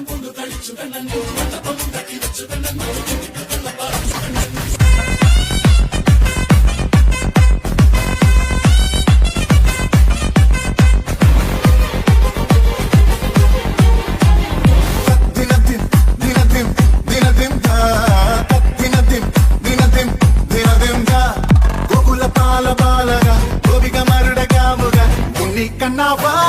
കൊണ്ട് തളിച്ചു കണ്ണൻ വെള്ളപ്പമുണ്ടാക്കി വെച്ചു കണ്ണൻ വെള്ളപ്പാറച്ചു കണ്ണൻ carnaval.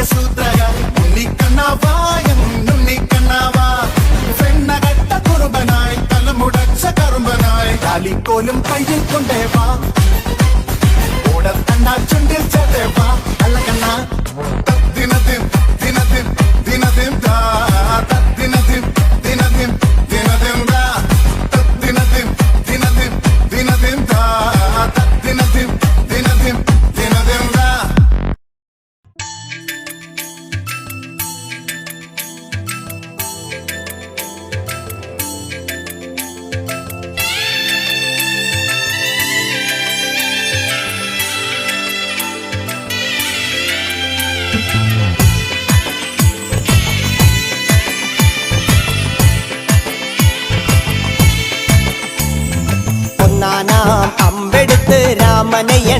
que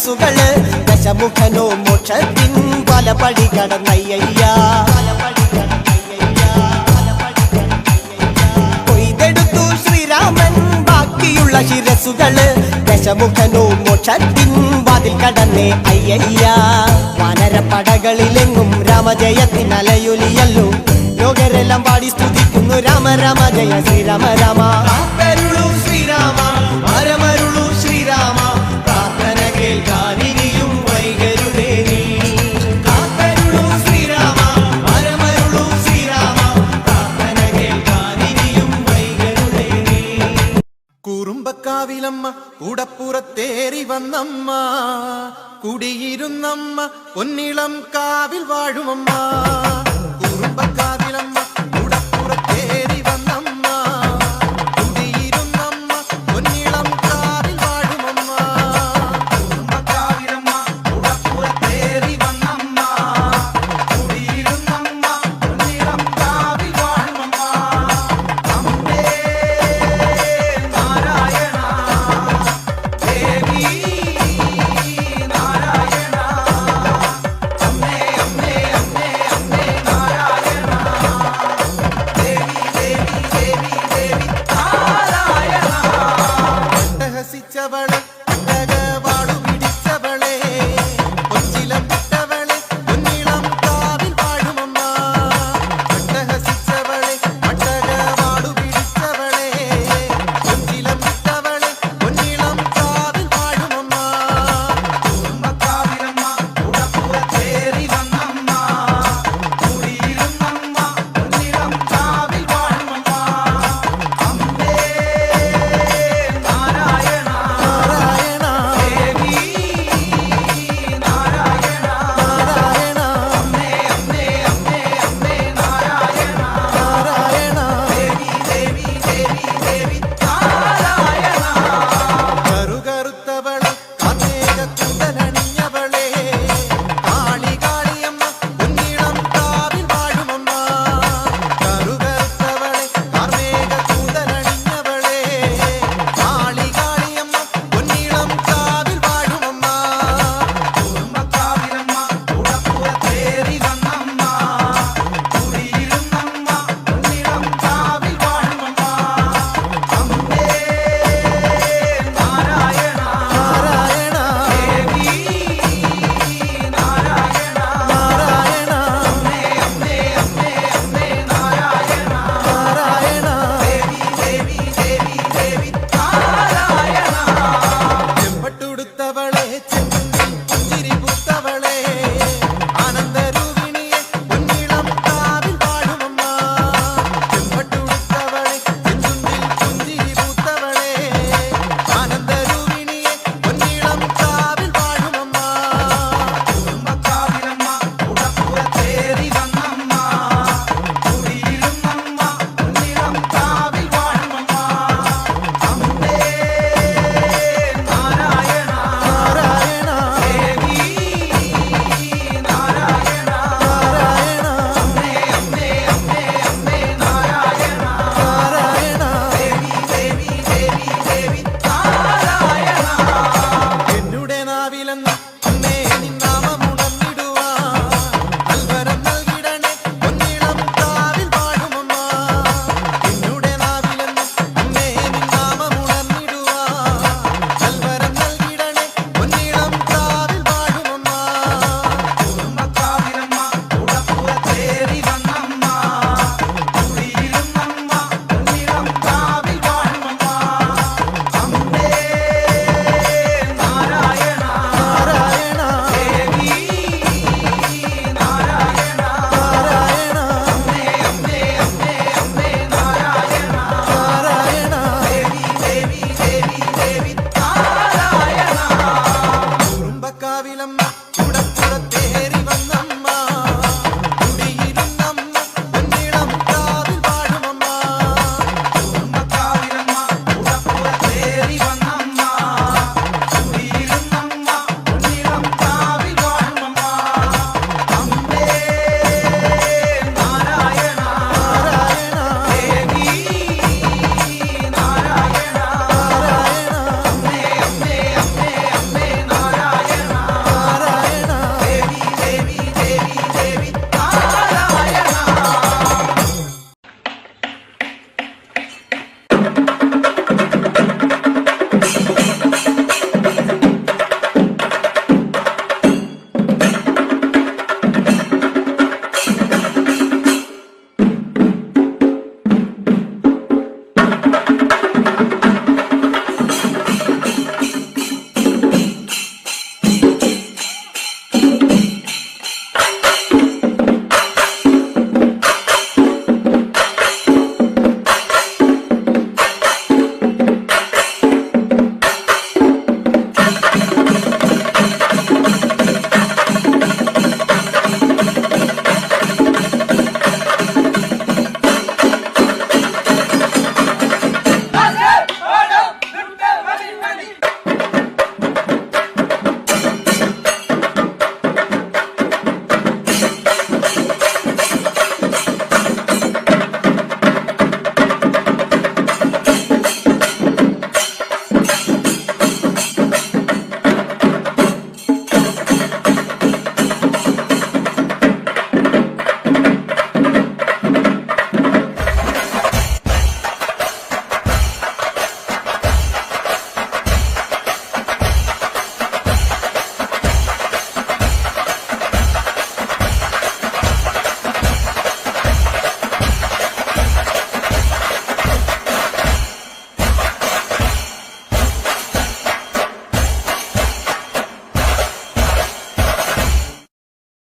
ശിരസുകൾ ദശമുഖനോ മോക്ഷത്തിൻ പല പടി കടന്നയ്യ കൊയ്തെടുത്തു ശ്രീരാമൻ ബാക്കിയുള്ള ശിരസുകൾ ദശമുഖനോ മോക്ഷത്തിൻ വാതിൽ കടന്നേ അയ്യ വാനരപ്പടകളിലെങ്ങും രാമജയത്തിൻ അലയൊലിയല്ലോ ലോകരെല്ലാം പാടി സ്തുതിക്കുന്നു രാമ രാമ ജയ ശ്രീരാമ രാമ. വന്നമ്മ കുടിയിരുന്നമ്മ പൊന്നിളം കാവിൽ വാഴുമമ്മ. കുറുമ്പക്കാവിൽ